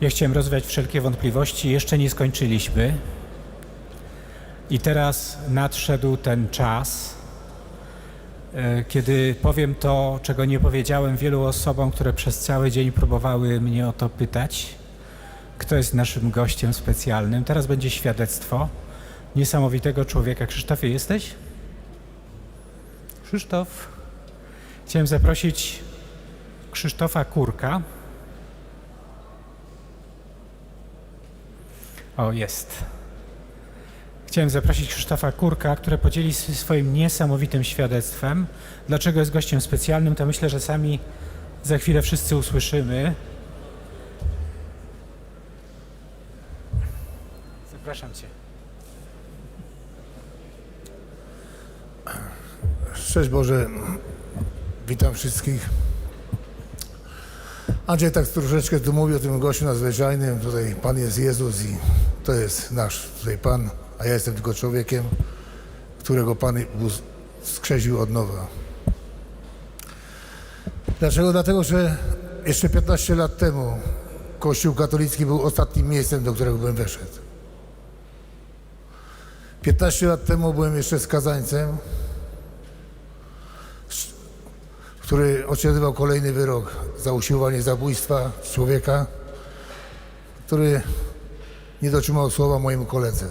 Ja chciałem rozwiać wszelkie wątpliwości. Jeszcze nie skończyliśmy. I teraz nadszedł ten czas, e, kiedy powiem to, czego nie powiedziałem wielu osobom, które przez cały dzień próbowały mnie o to pytać. Kto jest naszym gościem specjalnym? Teraz będzie świadectwo niesamowitego człowieka. Krzysztofie, jesteś? Krzysztof. Chciałem zaprosić Krzysztofa Kurka. O, jest. Chciałem zaprosić Krzysztofa Kurka, który podzieli się swoim niesamowitym świadectwem. Dlaczego jest gościem specjalnym, to myślę, że sami za chwilę wszyscy usłyszymy. Zapraszam Cię. Szczęść Boże, witam wszystkich. Andrzej tak troszeczkę tu mówi o tym gościu nadzwyczajnym. Tutaj Pan jest Jezus i to jest nasz tutaj Pan, a ja jestem tylko człowiekiem, którego Pan Bóg skrzesił od nowa. Dlaczego? Dlatego, że jeszcze 15 lat temu Kościół katolicki był ostatnim miejscem, do którego bym weszedł. 15 lat temu byłem jeszcze skazańcem, który odsiadywał kolejny wyrok za usiłowanie zabójstwa człowieka, który nie dotrzymał słowa mojemu koledze.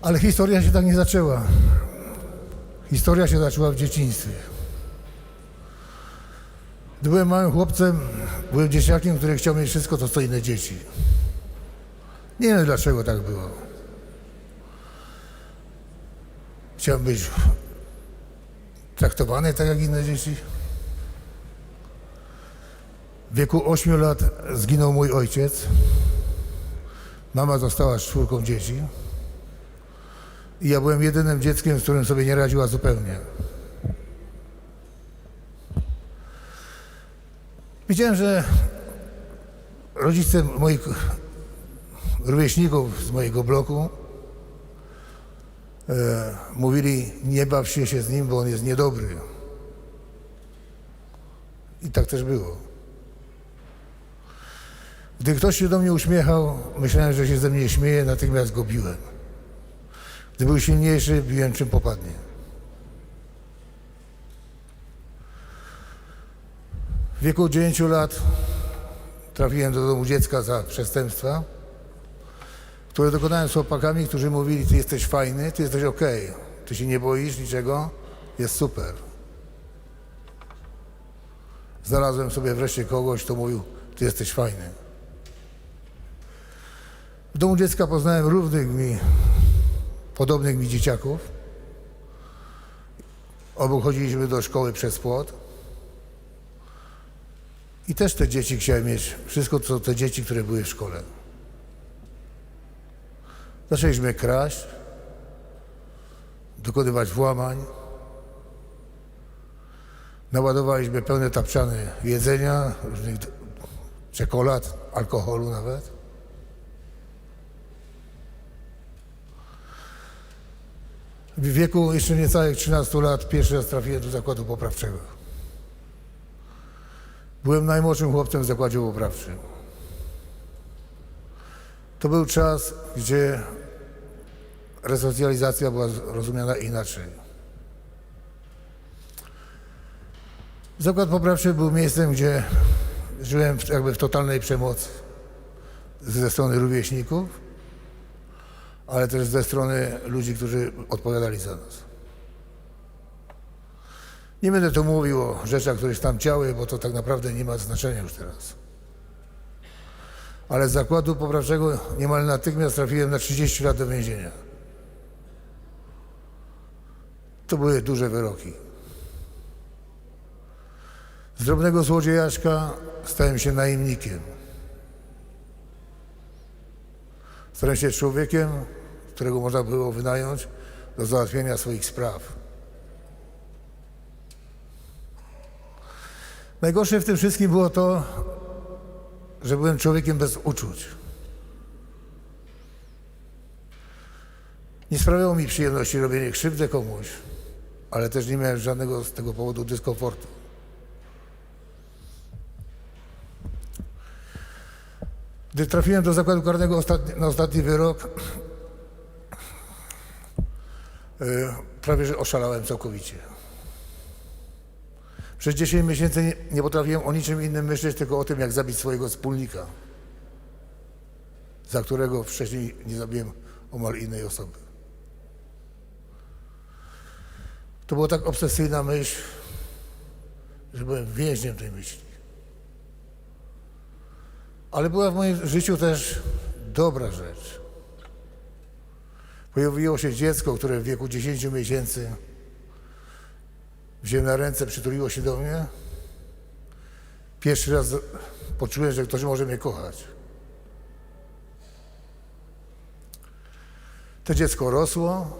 Ale historia się tak nie zaczęła. Historia się zaczęła w dzieciństwie. Gdy byłem małym chłopcem, byłem dzieciakiem, który chciał mieć wszystko to, co inne dzieci. Nie wiem dlaczego tak było. Chciałem być traktowany tak jak inne dzieci. W wieku 8 lat zginął mój ojciec. Mama została z czwórką dzieci. I ja byłem jedynym dzieckiem, z którym sobie nie radziła zupełnie. Widziałem, że rodzice moich rówieśników z mojego bloku mówili, nie baw się się z nim, bo on jest niedobry. I tak też było. Gdy ktoś się do mnie uśmiechał, myślałem, że się ze mnie śmieje, natychmiast go biłem. Gdy był silniejszy, biłem czym popadnie. W wieku 9 lat trafiłem do domu dziecka za przestępstwa które dokonałem z chłopakami, którzy mówili, ty jesteś fajny, ty jesteś okej, ty się nie boisz niczego, jest super. Znalazłem sobie wreszcie kogoś, kto mówił, ty jesteś fajny. W domu dziecka poznałem równych mi, podobnych mi dzieciaków. Obu chodziliśmy do szkoły przez płot. I też te dzieci chciałem mieć wszystko, co te dzieci, które były w szkole. Zaczęliśmy kraść, dokonywać włamań. Naładowaliśmy pełne tapczany jedzenia, różnych czekolad, alkoholu nawet. W wieku jeszcze niecałych 13 lat pierwszy raz trafiłem do zakładu poprawczego. Byłem najmłodszym chłopcem w zakładzie poprawczym. To był czas, gdzie resocjalizacja była rozumiana inaczej. Zakład poprawczy był miejscem, gdzie żyłem w, jakby w totalnej przemocy ze strony rówieśników, ale też ze strony ludzi, którzy odpowiadali za nas. Nie będę tu mówił o rzeczach, które się tam działy, bo to tak naprawdę nie ma znaczenia już teraz ale z zakładu poprawczego niemal natychmiast trafiłem na 30 lat do więzienia. To były duże wyroki. Z drobnego złodziejaszka stałem się najemnikiem. Stałem się człowiekiem, którego można było wynająć do załatwienia swoich spraw. Najgorsze w tym wszystkim było to, że byłem człowiekiem bez uczuć. Nie sprawiało mi przyjemności robienie krzywdy komuś, ale też nie miałem żadnego z tego powodu dyskomfortu. Gdy trafiłem do zakładu karnego ostatni, na ostatni wyrok, e, prawie że oszalałem całkowicie. Przez 10 miesięcy nie, nie potrafiłem o niczym innym myśleć, tylko o tym, jak zabić swojego wspólnika, za którego wcześniej nie zabiłem omal innej osoby. To była tak obsesyjna myśl, że byłem więźniem tej myśli. Ale była w moim życiu też dobra rzecz. Pojawiło się dziecko, które w wieku 10 miesięcy wziąłem na ręce, przytuliło się do mnie. Pierwszy raz poczułem, że ktoś może mnie kochać. To dziecko rosło.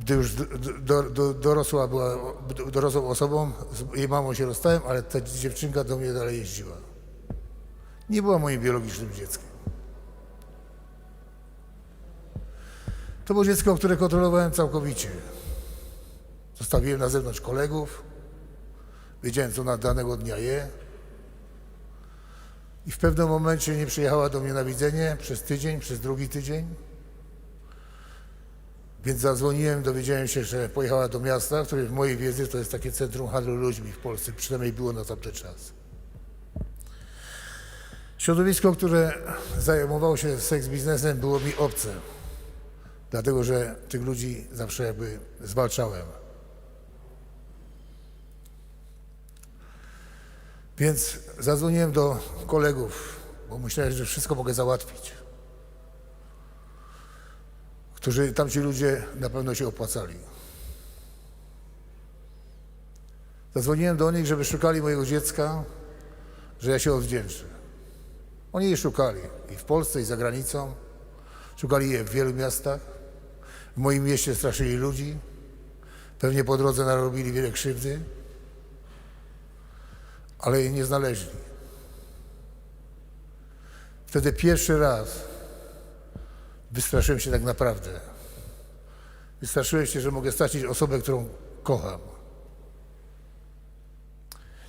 Gdy już do, do, do, dorosła była do- dorosłą osobą, z jej mamą się rozstałem, ale ta dziewczynka do mnie dalej jeździła. Nie była moim biologicznym dzieckiem. To było dziecko, które kontrolowałem całkowicie. Zostawiłem na zewnątrz kolegów, wiedziałem, co na danego dnia je. I w pewnym momencie nie przyjechała do mnie na widzenie przez tydzień, przez drugi tydzień. Więc zadzwoniłem, dowiedziałem się, że pojechała do miasta, które w mojej wiedzy to jest takie centrum handlu ludźmi w Polsce, przynajmniej było na tamten czas. Środowisko, które zajmowało się seks biznesem, było mi obce, dlatego że tych ludzi zawsze jakby zwalczałem. Więc zadzwoniłem do kolegów, bo myślałem, że wszystko mogę załatwić. Którzy tamci ludzie na pewno się opłacali. Zadzwoniłem do nich, żeby szukali mojego dziecka, że ja się odwdzięczę. Oni je szukali i w Polsce, i za granicą. Szukali je w wielu miastach. W moim mieście straszyli ludzi. Pewnie po drodze narobili wiele krzywdy, ale jej nie znaleźli. Wtedy pierwszy raz wystraszyłem się tak naprawdę. Wystraszyłem się, że mogę stracić osobę, którą kocham.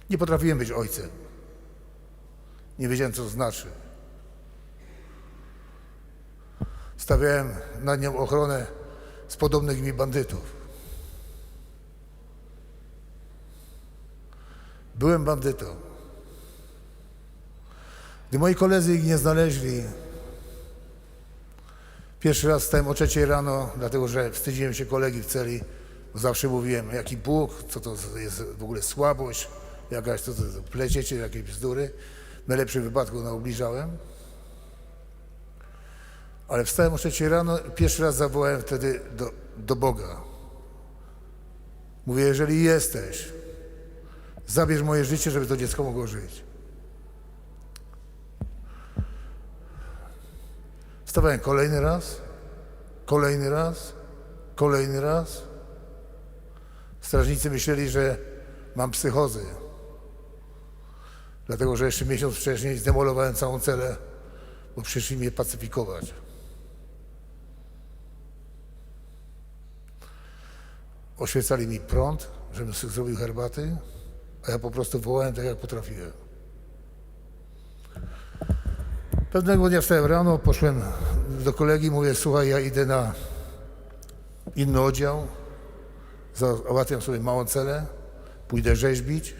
Nie potrafiłem być ojcem. Nie wiedziałem, co to znaczy. Stawiałem na nią ochronę z podobnych mi bandytów. Byłem bandytą. Gdy moi koledzy ich nie znaleźli, pierwszy raz wstałem o trzeciej rano, dlatego że wstydziłem się kolegi w celi, zawsze mówiłem, jaki Bóg, co to jest w ogóle słabość, jakaś, co to pleciecie, jakieś bzdury. W najlepszym wypadku naobliżałem. Ale wstałem o trzeciej rano, pierwszy raz zawołałem wtedy do, do Boga. Mówię, jeżeli jesteś, zabierz moje życie, żeby to dziecko mogło żyć. Wstawałem kolejny raz, kolejny raz, kolejny raz. Strażnicy myśleli, że mam psychozy. Dlatego, że jeszcze miesiąc wcześniej zdemolowałem całą celę, bo przyszli mnie pacyfikować. Oświecali mi prąd, żebym zrobił herbaty, a ja po prostu wołałem tak, jak potrafiłem. Pewnego dnia wstałem rano, poszłem do kolegi, mówię, słuchaj, ja idę na inny oddział, załatwiam sobie małą celę, pójdę rzeźbić.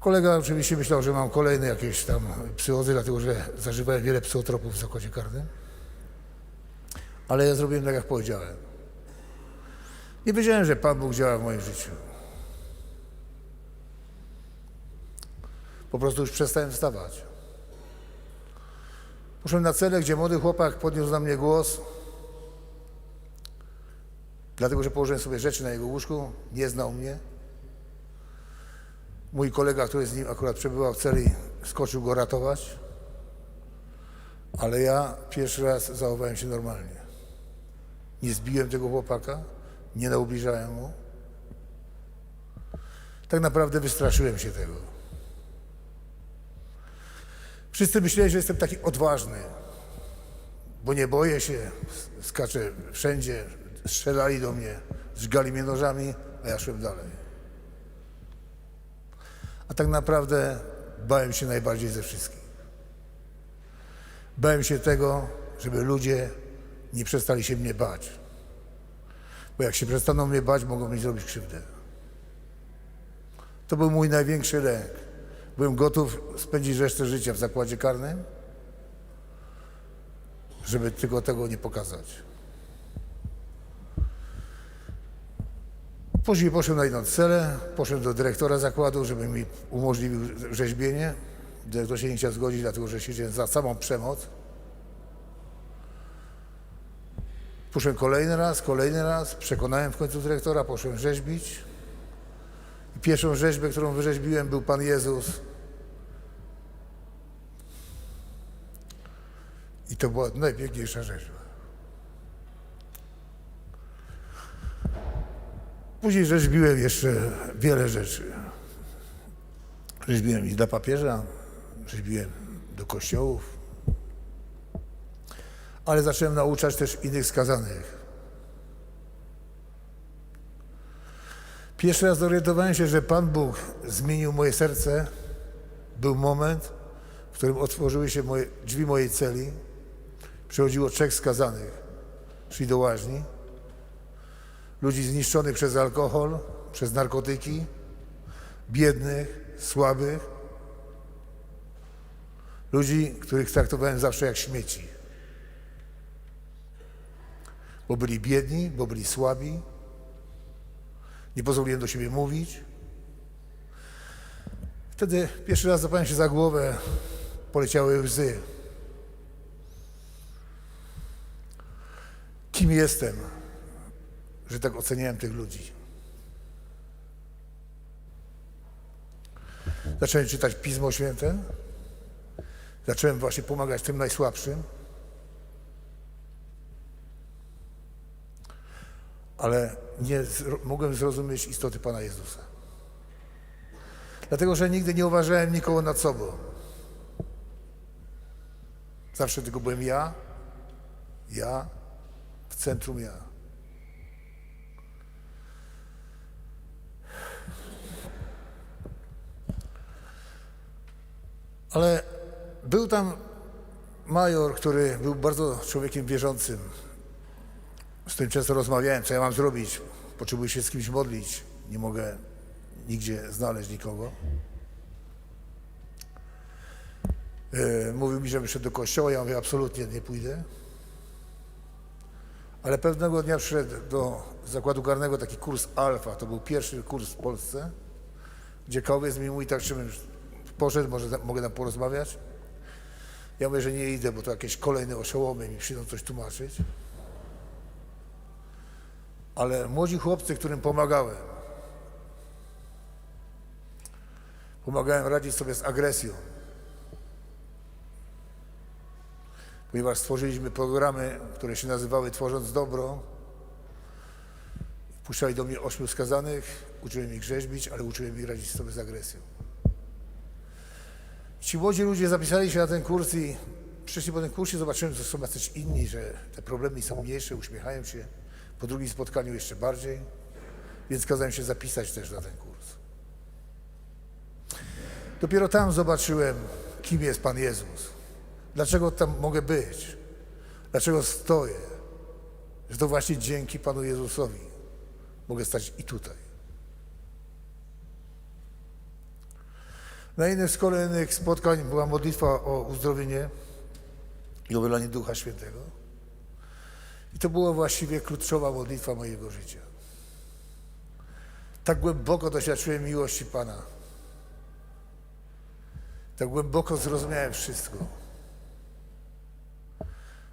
Kolega oczywiście myślał, że mam kolejne jakieś tam psychozy, dlatego że zażywałem wiele psychotropów w zakładzie karnym. Ale ja zrobiłem tak, jak powiedziałem. Nie wiedziałem, że Pan Bóg działa w moim życiu. Po prostu już przestałem wstawać. Poszedłem na celę, gdzie młody chłopak podniósł na mnie głos, dlatego że położyłem sobie rzeczy na jego łóżku, nie znał mnie. Mój kolega, który z nim akurat przebywał w celi, skoczył go ratować, ale ja pierwszy raz zachowałem się normalnie. Nie zbiłem tego chłopaka, nie naubliżałem mu. Tak naprawdę wystraszyłem się tego. Wszyscy myśleli, że jestem taki odważny, bo nie boję się, skaczę wszędzie, strzelali do mnie, żgali mnie nożami, a ja szłem dalej. A tak naprawdę bałem się najbardziej ze wszystkich. Bałem się tego, żeby ludzie nie przestali się mnie bać. Bo jak się przestaną mnie bać, mogą mi zrobić krzywdę. To był mój największy lęk. Byłem gotów spędzić resztę życia w zakładzie karnym, żeby tylko tego nie pokazać. Później poszedłem na inną celę, poszedłem do dyrektora zakładu, żeby mi umożliwił rzeźbienie. Dyrektor się nie chciał zgodzić, dlatego że siedziałem za samą przemoc. Poszedłem kolejny raz, kolejny raz, przekonałem w końcu dyrektora, poszedłem rzeźbić. Pierwszą rzeźbę, którą wyrzeźbiłem, był Pan Jezus. I to była najpiękniejsza rzeźba. Później rzeźbiłem jeszcze wiele rzeczy. Rzeźbiłem i dla papieża, rzeźbiłem do kościołów, ale zacząłem nauczać też innych skazanych. Pierwszy raz zorientowałem się, że Pan Bóg zmienił moje serce. Był moment, w którym otworzyły się moje, drzwi mojej celi. Przychodziło trzech skazanych, szli do łaźni. Ludzi zniszczonych przez alkohol, przez narkotyki, biednych, słabych. Ludzi, których traktowałem zawsze jak śmieci. Bo byli biedni, bo byli słabi, nie pozwoliłem do siebie mówić. Wtedy pierwszy raz zapałem się za głowę, poleciały łzy. Kim jestem, że tak oceniałem tych ludzi? Zacząłem czytać Pismo Święte. Zacząłem właśnie pomagać tym najsłabszym. ale nie mogłem zrozumieć istoty Pana Jezusa. Dlatego, że nigdy nie uważałem nikogo nad sobą. Zawsze tylko byłem ja, ja, w centrum ja. Ale był tam major, który był bardzo człowiekiem wierzącym, z którym często rozmawiałem, co ja mam zrobić. Potrzebuję się z kimś modlić. Nie mogę nigdzie znaleźć nikogo. E, Mówił mi, żebym szedł do kościoła. Ja mówię, absolutnie nie pójdę. Ale pewnego dnia przyszedł do zakładu karnego taki kurs alfa. To był pierwszy kurs w Polsce, gdzie kołys mi mówi tak, czym poszedł, może mogę tam porozmawiać. Ja mówię, że nie idę, bo to jakieś kolejne oszołomy mi przyjdą coś tłumaczyć ale młodzi chłopcy, którym pomagałem, pomagałem radzić sobie z agresją. Ponieważ stworzyliśmy programy, które się nazywały Tworząc Dobro. Puszczali do mnie ośmiu skazanych, uczyłem ich rzeźbić, ale uczyłem ich radzić sobie z agresją. Ci młodzi ludzie zapisali się na ten kurs i przyszli po tym kursie, zobaczyłem, że są jacyś inni, że te problemy są mniejsze, uśmiechają się. Po drugim spotkaniu jeszcze bardziej, więc kazałem się zapisać też na ten kurs. Dopiero tam zobaczyłem, kim jest Pan Jezus. Dlaczego tam mogę być? Dlaczego stoję? Że to właśnie dzięki Panu Jezusowi mogę stać i tutaj. Na innym z kolejnych spotkań była modlitwa o uzdrowienie i o wylanie Ducha Świętego. I to była właściwie kluczowa modlitwa mojego życia. Tak głęboko doświadczyłem miłości Pana. Tak głęboko zrozumiałem wszystko.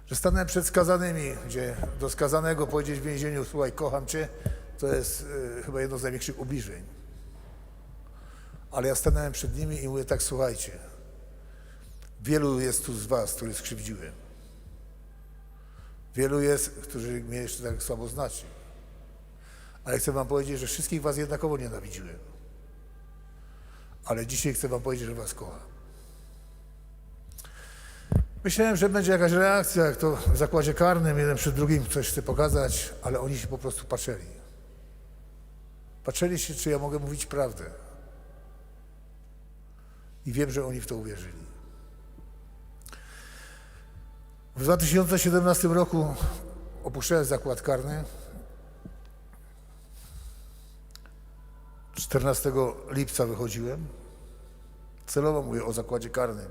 Że stanąłem przed skazanymi, gdzie do skazanego powiedzieć w więzieniu, słuchaj, kocham Cię, to jest y, chyba jedno z największych ubliżeń. Ale ja stanąłem przed nimi i mówię tak, słuchajcie, wielu jest tu z Was, których skrzywdziłem. Wielu jest, którzy mnie jeszcze tak słabo znacie. Ale chcę wam powiedzieć, że wszystkich was jednakowo nienawidziłem. Ale dzisiaj chcę wam powiedzieć, że was kocham. Myślałem, że będzie jakaś reakcja, jak to w zakładzie karnym, jeden przed drugim coś chce pokazać, ale oni się po prostu patrzyli. Patrzyli się, czy ja mogę mówić prawdę. I wiem, że oni w to uwierzyli. W 2017 roku opuszczałem zakład karny. 14 lipca wychodziłem. Celowo mówię o zakładzie karnym,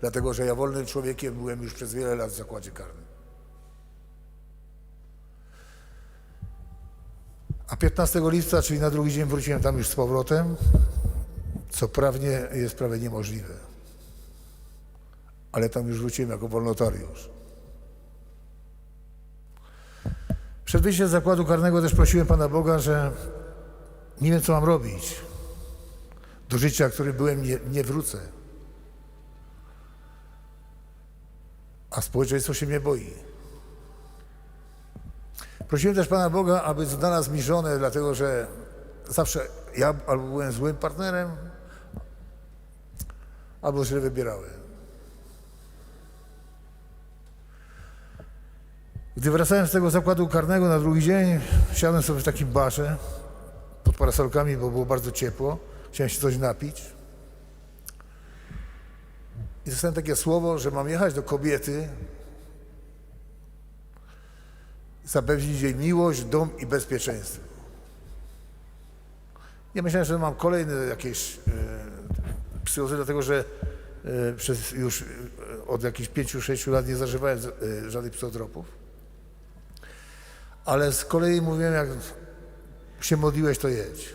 dlatego że ja wolnym człowiekiem byłem już przez wiele lat w zakładzie karnym. A 15 lipca, czyli na drugi dzień wróciłem tam już z powrotem, co prawnie jest prawie niemożliwe. Ale tam już wróciłem jako wolnotariusz. Przed wyjściem z zakładu karnego też prosiłem Pana Boga, że nie wiem, co mam robić. Do życia, którym byłem, nie, nie wrócę. A społeczeństwo się mnie boi. Prosiłem też Pana Boga, aby znalazł mi żonę, dlatego że zawsze ja albo byłem złym partnerem, albo źle wybierałem. Gdy wracałem z tego zakładu karnego na drugi dzień, siadłem sobie w takim barze pod parasolkami, bo było bardzo ciepło. Chciałem się coś napić. I dostałem takie słowo, że mam jechać do kobiety, zapewnić jej miłość, dom i bezpieczeństwo. Ja myślałem, że mam kolejne jakieś e, psychozy, dlatego że e, przez już e, od jakichś 5-6 lat nie zażywałem żadnych psychotropów. Ale z kolei mówiłem, jak się modliłeś, to jedź.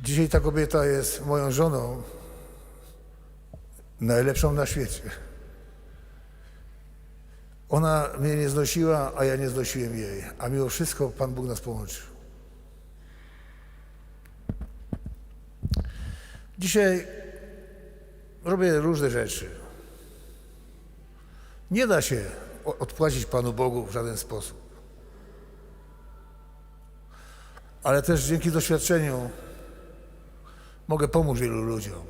Dzisiaj ta kobieta jest moją żoną, najlepszą na świecie. Ona mnie nie znosiła, a ja nie znosiłem jej. A mimo wszystko Pan Bóg nas połączył. Dzisiaj robię różne rzeczy. Nie da się odpłacić Panu Bogu w żaden sposób. Ale też dzięki doświadczeniu mogę pomóc wielu ludziom.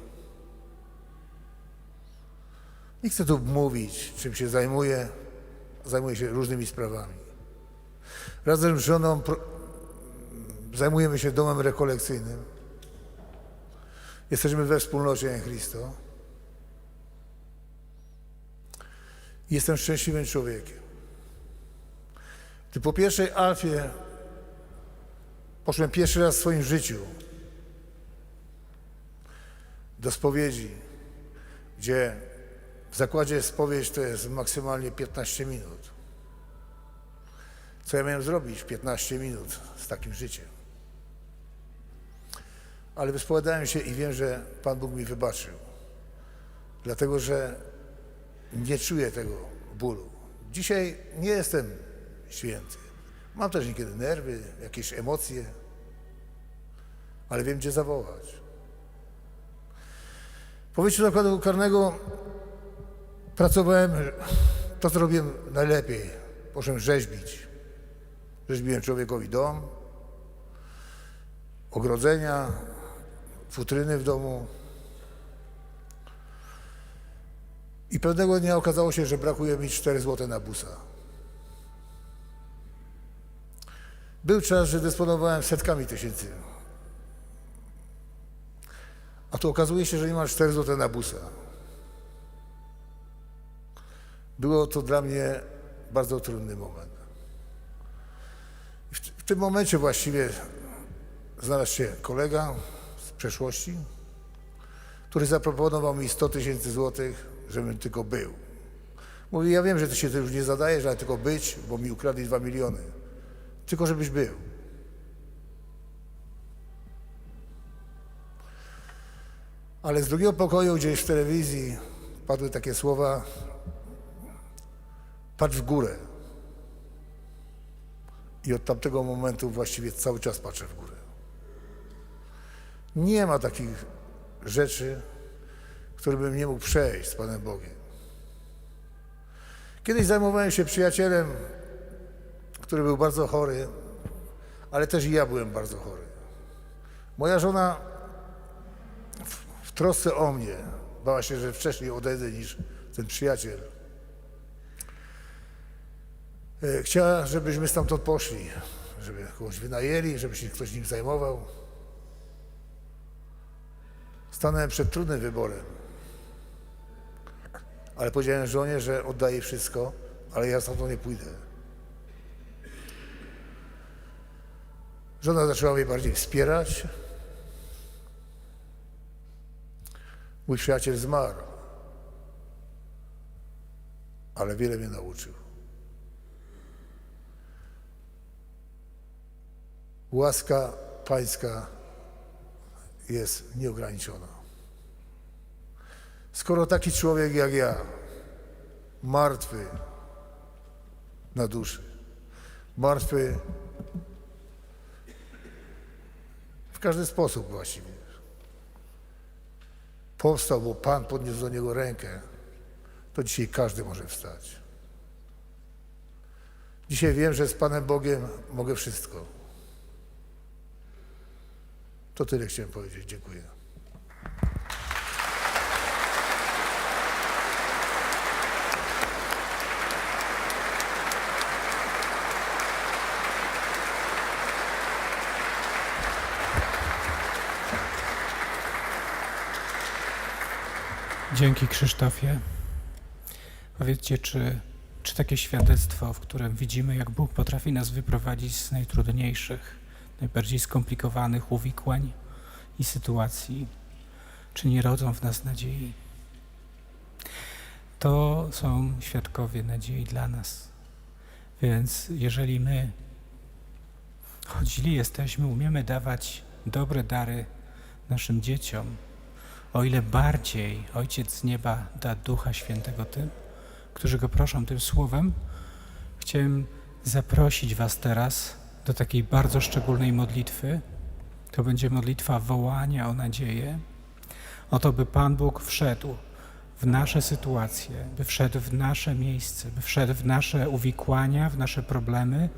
Nie chcę tu mówić, czym się zajmuję. Zajmuję się różnymi sprawami. Razem z żoną zajmujemy się domem rekolekcyjnym. Jesteśmy we wspólnocie Chrysto. Jestem szczęśliwym człowiekiem. Gdy po pierwszej alfie poszłem pierwszy raz w swoim życiu do spowiedzi, gdzie w zakładzie spowiedź to jest maksymalnie 15 minut. Co ja miałem zrobić w 15 minut z takim życiem? Ale wyspowiadałem się i wiem, że Pan Bóg mi wybaczył. Dlatego, że nie czuję tego bólu. Dzisiaj nie jestem święty. Mam też niekiedy nerwy, jakieś emocje, ale wiem, gdzie zawołać. Po wyjściu z zakładu karnego pracowałem, to co robiłem najlepiej. Poszedłem rzeźbić. Rzeźbiłem człowiekowi dom, ogrodzenia, futryny w domu. I pewnego dnia okazało się, że brakuje mi 4 złote na busa. Był czas, że dysponowałem setkami tysięcy. A tu okazuje się, że nie masz 4 złote na busa. Było to dla mnie bardzo trudny moment. W, w tym momencie właściwie znalazł się kolega z przeszłości, który zaproponował mi 100 tysięcy złotych, żebym tylko był. Mówi, ja wiem, że ty się już nie zadajesz, ale tylko być, bo mi ukradli 2 miliony. Tylko żebyś był. Ale z drugiego pokoju gdzieś w telewizji padły takie słowa, patrz w górę. I od tamtego momentu właściwie cały czas patrzę w górę. Nie ma takich rzeczy, które bym nie mógł przejść z Panem Bogiem. Kiedyś zajmowałem się przyjacielem, który był bardzo chory, ale też i ja byłem bardzo chory. Moja żona w, w trosce o mnie bała się, że wcześniej odejdę niż ten przyjaciel. E, Chciała, żebyśmy stamtąd poszli, żeby kogoś wynajęli, żeby się ktoś nim zajmował. stanąłem przed trudnym wyborem. Ale powiedziałem żonie, że oddaję wszystko, ale ja stamtąd nie pójdę. Żona zaczęła mnie bardziej wspierać. Mój przyjaciel zmarł, ale wiele mnie nauczył. Łaska Pańska jest nieograniczona. Skoro taki człowiek jak ja, martwy na duszy, martwy w każdy sposób właściwie, powstał, bo Pan podniósł do niego rękę, to dzisiaj każdy może wstać. Dzisiaj wiem, że z Panem Bogiem mogę wszystko. To tyle chciałem powiedzieć. Dziękuję. Dzięki Krzysztofie. Powiedzcie, czy, czy takie świadectwo, w którym widzimy, jak Bóg potrafi nas wyprowadzić z najtrudniejszych, najbardziej skomplikowanych uwikłań i sytuacji, czy nie rodzą w nas nadziei? To są świadkowie nadziei dla nas. Więc jeżeli my chodzili jesteśmy, umiemy dawać dobre dary naszym dzieciom, o ile bardziej Ojciec z nieba da Ducha Świętego tym, którzy Go proszą tym słowem, chciałem zaprosić Was teraz do takiej bardzo szczególnej modlitwy. To będzie modlitwa wołania o nadzieję, o to, by Pan Bóg wszedł w nasze sytuacje, by wszedł w nasze miejsce, by wszedł w nasze uwikłania, w nasze problemy,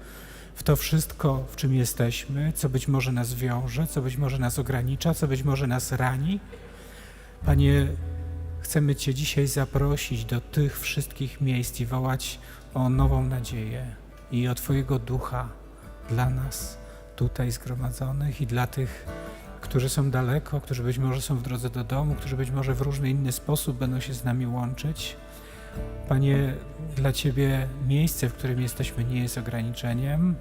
w to wszystko, w czym jesteśmy, co być może nas wiąże, co być może nas ogranicza, co być może nas rani. Panie, chcemy Cię dzisiaj zaprosić do tych wszystkich miejsc i wołać o nową nadzieję i o Twojego ducha dla nas tutaj zgromadzonych i dla tych, którzy są daleko, którzy być może są w drodze do domu, którzy być może w różny inny sposób będą się z nami łączyć. Panie, dla Ciebie miejsce, w którym jesteśmy, nie jest ograniczeniem.